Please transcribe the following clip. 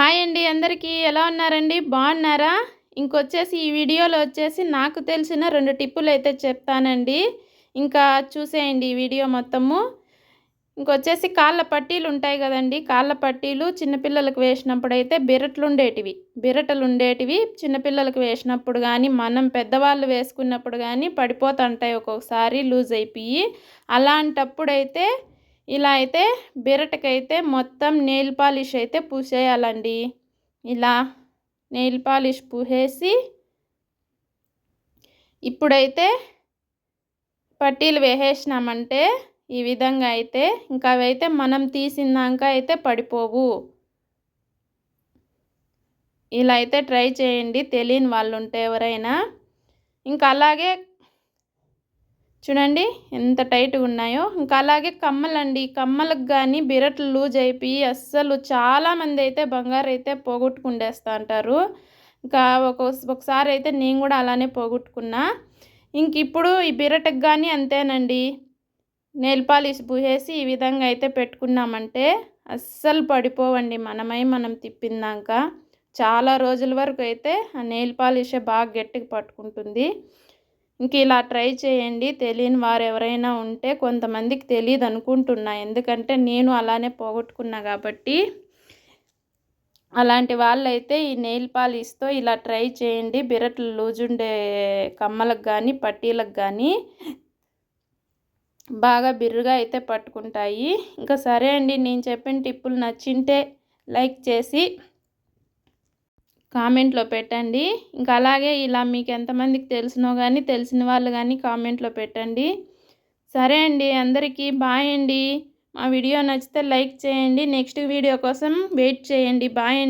Hi అండి అందరికీ ఎలా ఉన్నారండి? బాగున్నారా? ఇంకొచ్చేసి ఈ వీడియోలో వచ్చేసి నాకు తెలిసిన రెండు టిప్పులు అయితే చెప్తానండి. ఇంకా చూసేయండి ఈ వీడియో మొత్తము. ఇంకొచ్చేసి కాళ్ళ పట్టీలు ఉంటాయి కదండి కాళ్ళ పట్టీలు చిన్నపిల్లలకు వేసినప్పుడు అయితే బిరట్లు ఉండేటివి బిరటలు ఉండేటివి చిన్నపిల్లలకు వేసినప్పుడు కానీ మనం పెద్దవాళ్ళు వేసుకున్నప్పుడు కానీ పడిపోతుంటాయి ఒక్కొక్కసారి లూజ్ అయిపోయి. అలాంటప్పుడైతే ఇలా అయితే బెరటకైతే మొత్తం నెయిల్ పాలిష్ అయితే పూసేయాలండి. ఇలా నెయిల్ పాలిష్ పూసేసి ఇప్పుడైతే పట్టీలు వేసేసినామంటే ఈ విధంగా అయితే ఇంకా అవైతే మనం తీసినాక అయితే పడిపోవు. ఇలా అయితే ట్రై చేయండి తెలియని వాళ్ళు ఉంటే ఎవరైనా. ఇంకా అలాగే చూడండి ఎంత టైట్గా ఉన్నాయో. ఇంకా అలాగే కమ్మలండి. కమ్మలకు కానీ బిరట్లు లూజ్ అయిపోయి అస్సలు చాలామంది అయితే బంగారు అయితే పోగొట్టుకుండేస్తా అంటారు. ఇంకా ఒక ఒకసారి అయితే నేను కూడా అలానే పోగొట్టుకున్నా. ఇంక ఇప్పుడు ఈ బిరటకు కానీ అంతేనండి. నెయిల్ పాలిష్ పూసేసి ఈ విధంగా అయితే పెట్టుకున్నామంటే అస్సలు పడిపోవండి మనమై మనం తిప్పిందాక చాలా రోజుల వరకు అయితే ఆ నెయిల్ పాలిషే బాగా గట్టిగా పట్టుకుంటుంది. ఇంక ఇలా ట్రై చేయండి. తెలియని వారు ఎవరైనా ఉంటే కొంతమందికి తెలియదు అనుకుంటున్నా. ఎందుకంటే నేను అలానే పోగొట్టుకున్నా కాబట్టి. అలాంటి వాళ్ళైతే ఈ నెయిల్ పాలిష్తో ఇలా ట్రై చేయండి. బిరట్లు లూజుండే కమ్మలకు కానీ పట్టీలకు కానీ బాగా బిర్రుగా అయితే పట్టుకుంటాయి. ఇంకా సరే అండి. నేను చెప్పిన టిప్పులు నచ్చింటే లైక్ చేసి కామెంట్లో పెట్టండి. ఇంకా అలాగే ఇలా మీకు ఎంతమందికి తెలిసినో కానీ తెలిసిన వాళ్ళు కానీ కామెంట్లో పెట్టండి. సరే అండి అందరికీ బాయ్ అండి. మా వీడియో నచ్చితే లైక్ చేయండి. నెక్స్ట్ వీడియో కోసం వెయిట్ చేయండి. బాయ్ అండి.